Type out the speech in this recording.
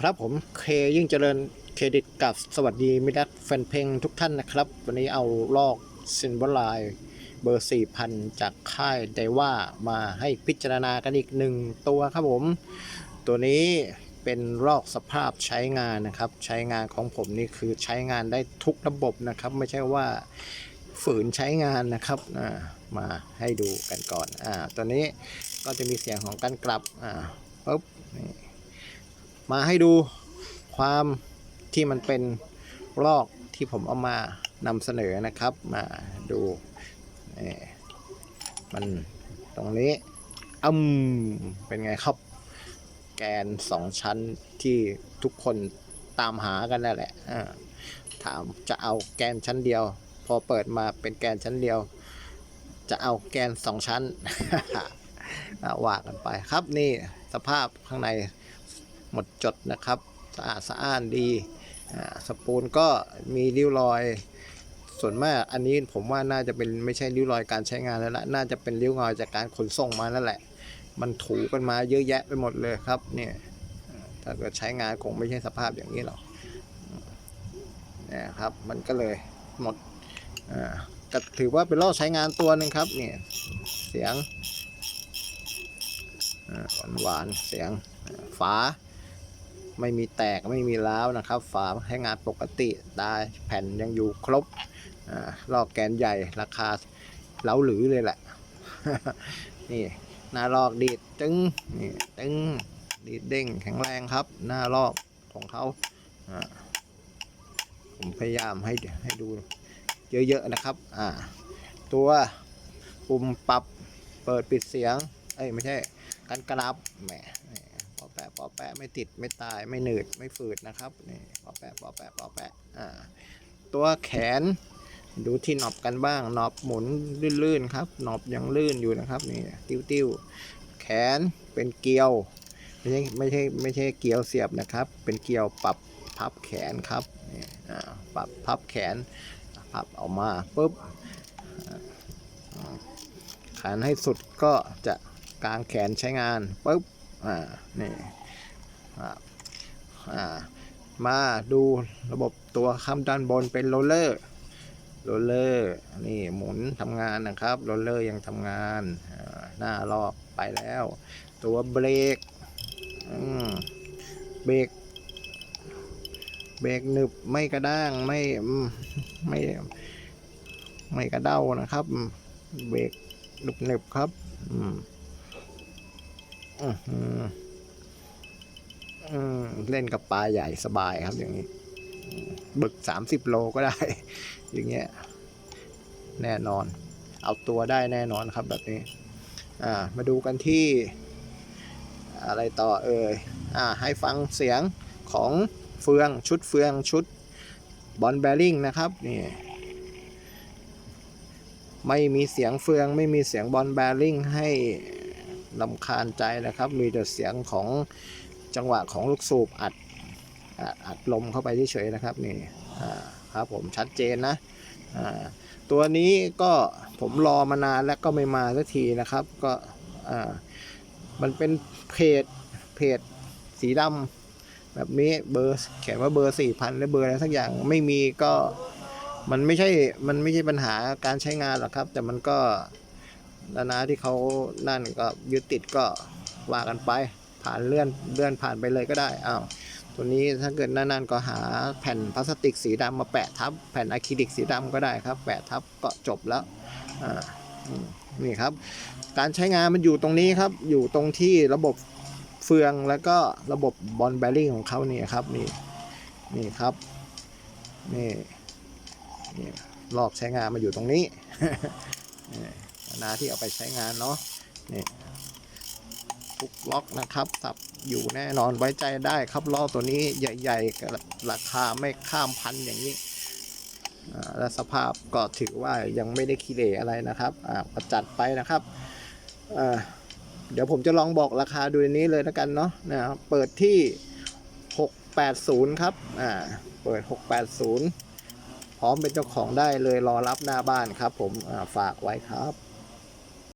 ครับผมเคยิ่งเจริญเครดิตกับสวัสดีมิตรแฟนเพลงทุกท่านนะครับ วันนี้เอาลอกซินเบอร์ไลเบอร์ 4,000 จากค่ายไดว่ามาให้พิจารณากันอีกหนึ่งตัวครับผม ตัวนี้เป็นลอกสภาพใช้งานนะครับ ใช้งานของผมนี่คือใช้งานได้ทุกระบบนะครับ ไม่ใช่ว่าฝืนใช้งานนะครับมาให้ดูกันก่อนอ่าตัวนี้ก็จะมีเสียงของการกลับอ่าปุ๊บนี่ มาให้ดูความที่มันเป็นลอกที่ผมเอามานำเสนอนะครับ มาดูนี่มันตรงนี้อืมเป็นไงครับ แกนสองชั้นที่ทุกคนตามหากันนั่นแหละอ่าถามจะเอาแกนชั้นเดียว พอเปิดมาเป็นแกนชั้นเดียว จะเอาแกนสองชั้นว่ากันไปครับนี่สภาพข้างใน หมดจดนะครับสะอาดสะอ้านดีสปูนก็มีริ้วรอย ส่วนมากอันนี้ผมว่าน่าจะเป็นไม่ใช่ริ้วรอยการใช้งานแล้วละน่าจะเป็นริ้วรอยจากการขนส่งมานั่นแหละ มันถูกันมาเยอะแยะไปหมดเลยครับเนี่ยถ้าเกิดใช้งานคงไม่ใช่สภาพอย่างนี้หรอกนี่ยครับมันก็เลยหมดก็ถือว่าเป็นลอกใช้งานตัวหนึ่งครับเนี่ยเสียงหวานหวานเสียงฝา ไม่มีแตกไม่มีร้าวนะครับ ฝาให้งานปกติได้แผ่นยังอยู่ครบอลอกแกนใหญ่ราคาเล้าหรือเลยแหละ นี่หน้าลอกดีดตึงนี่ตึงดีดเด้งแข็งแรงครับ หน้าลอกของเขาผมพยายามให้ให้ดูเยอะๆนะครับอ่าตัวปุ่มปรับเปิดปิดเสียง เอ้ยไม่ใช่กันกราบแหม อแปะปอแปะไม่ติดไม่ตายไม่หนืดไม่ฝืดนะครับนี่ปอแปะปอแปะปอแปะอ่าตัวแขนดูที่หนอบกันบ้างหนอบหมุนลื่นๆครับหนอบยังลื่นอยู่นะครับนี่ติ้วๆแขนเป็นเกลียวไม่ใช่ไม่ใช่ไม่ใช่เกลียวเสียบนะครับ เป็นเกลียวปรับพับแขนครับนี่อ่าปรับพับแขนพับออกมาปุ๊บอ่าขันให้สุดก็จะกลางแขนใช้งานปุ๊บอ่านี่ มาดูระบบตัวข้ามด้านบนเป็นโรลเลอร์โรลเลอร์นี่หมุนทำงานนะครับโรลเลอร์ยังทำงานอ่าหน้ารอบไปแล้ว ตัวเบรกเบรกเบรกหนึบไม่กระด้างไม่ไม่ไม่กระเด้านะครับ เบรกหนึบหนึบครับ อืมอืม เล่นกับปลาใหญ่สบายครับอย่างนี้บึกสามสิบโลก็ได้ อย่างเงี้ยแน่นอน เอาตัวได้แน่นอนครับแบบนี้ อ่ามาดูกันที่ อะไรต่อเอ่ยอ่าให้ฟังเสียงของเฟืองชุดเฟืองชุดบอลแบริ่งนะครับนี่ไม่มีเสียงเฟืองไม่มีเสียงบอลแบริ่งให้ลำคาญใจนะครับ มีแต่เสียงของ จังหวะของลูกสูบอัดอัดลมเข้าไปเฉยๆนะครับนี่ครับผมชัดเจนนะตัวนี้ก็ผมรอมานานแล้วก็ไม่มาสักทีนะครับก็มันเป็นเพจเพจสีดำแบบนี้เบอร์เขียนว่าเบอร์สี่พันหรือเบอร์อะไรสักอย่างไม่มีก็มันไม่ใช่มันไม่ใช่ปัญหาการใช้งานหรอกครับ แต่มันก็แล้วนะที่เขานั่นก็ยึดติดก็ว่ากันไป ผ่านเลื่อนเลื่อนผ่านไปเลยก็ได้อ้าวตัวนี้ถ้าเกิดนั่นๆก็หาแผ่นพลาสติกสีดำมาแปะทับ แผ่นอะคริลิกสีดำก็ได้ครับ แปะทับก็จบแล้วอ่านี่ครับ การใช้งานมันอยู่ตรงนี้ครับ อยู่ตรงที่ระบบเฟืองแล้วก็ระบบบอลแบริ่งของเขานี่ครับนี่นี่ครับนี่นี่ลอกใช้งานมาอยู่ตรงนี้นี่นาที่เอาไปใช้งานเนาะนี่ ทุกล็อกนะครับสับอยู่แน่นอนไว้ใจได้ครับล้อตัวนี้ใหญ่ๆราคาไม่ข้ามพันอย่างนี้และสภาพก็ถือว่ายังไม่ได้ขี้เหร่อะไรนะครับอ่าก็จัดไปนะครับเดี๋ยวผมจะลองบอกราคาดูในนี้เลยแล้วกันเนาะนะครับเปิดที่ 680 ครับอ่าเปิด 680 พร้อมเป็นเจ้าของได้เลยรอรับหน้าบ้านครับผมฝากไว้ครับ